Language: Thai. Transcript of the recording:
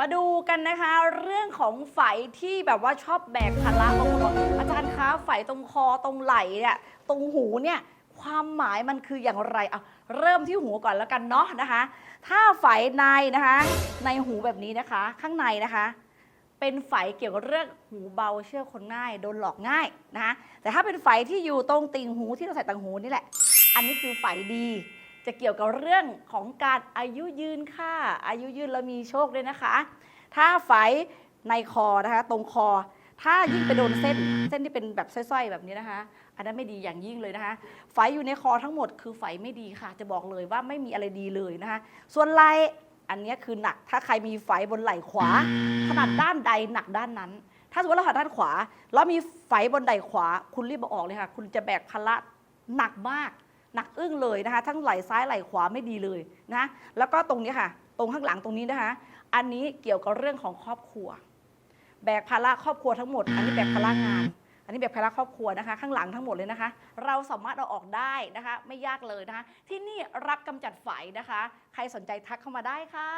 มาดูกันนะคะ เรื่องของไฝที่แบบว่าชอบแบกภาระบางคนบอกอาจารย์คะไฝตรงคอตรงไหล่เนี่ยตรงหูเนี่ยความหมายมันคืออย่างไรเอาเริ่มที่หูก่อนแล้วกันเนาะนะคะ ถ้าไฝในนะคะ ในหูแบบนี้นะคะ ข้างในนะคะ เป็นไฝเกี่ยวกับเรื่องหูเบาเชื่อคนง่าย โดนหลอกง่ายนะคะแต่ถ้าเป็นไฝที่อยู่ตรงติ่งหูที่เราใส่ต่างหูนี่แหละ อันนี้คือไฝดี จะเกี่ยวกับเรื่องของการอายุยืนค่ะ อายุยืนแล้วมีโชคด้วยนะคะ ถ้าไฝในคอนะคะ ตรงคอ ถ้ายิ่งไปโดนเส้นเส้นที่เป็นแบบสร้อยๆแบบนี้นะคะ อันนั้นไม่ดีอย่างยิ่งเลยนะคะ ไฝอยู่ในคอทั้งหมดคือไฝไม่ดีค่ะ จะบอกเลยว่าไม่มีอะไรดีเลยนะคะ ส่วนไหล่อันเนี้ยคือหนัก ถ้าใครมีไฝบนไหล่ขวาถนัดด้านใดหนักด้านนั้น ถ้าสมมติเราถนัดด้านขวา แล้วมีไฝบนไหล่ขวา คุณรีบเอาออกเลยค่ะ คุณจะแบกภาระหนักมาก หนักอึ้งเลยนะคะ ทั้งไหล่ซ้ายไหล่ขวาไม่ดีเลยนะแล้วก็ตรงนี้ค่ะ ตรงข้างหลังตรงนี้นะคะ อันนี้เกี่ยวกับเรื่องของครอบครัว แบกภาระครอบครัวทั้งหมด อันนี้แบกภาระงาน อันนี้แบกภาระครอบครัวนะคะ ข้างหลังทั้งหมดเลยนะคะ เราสามารถเอาออกได้นะคะ ไม่ยากเลยนะคะ ที่นี่รับกำจัดไฝนะคะ ใครสนใจทักเข้ามาได้ค่ะ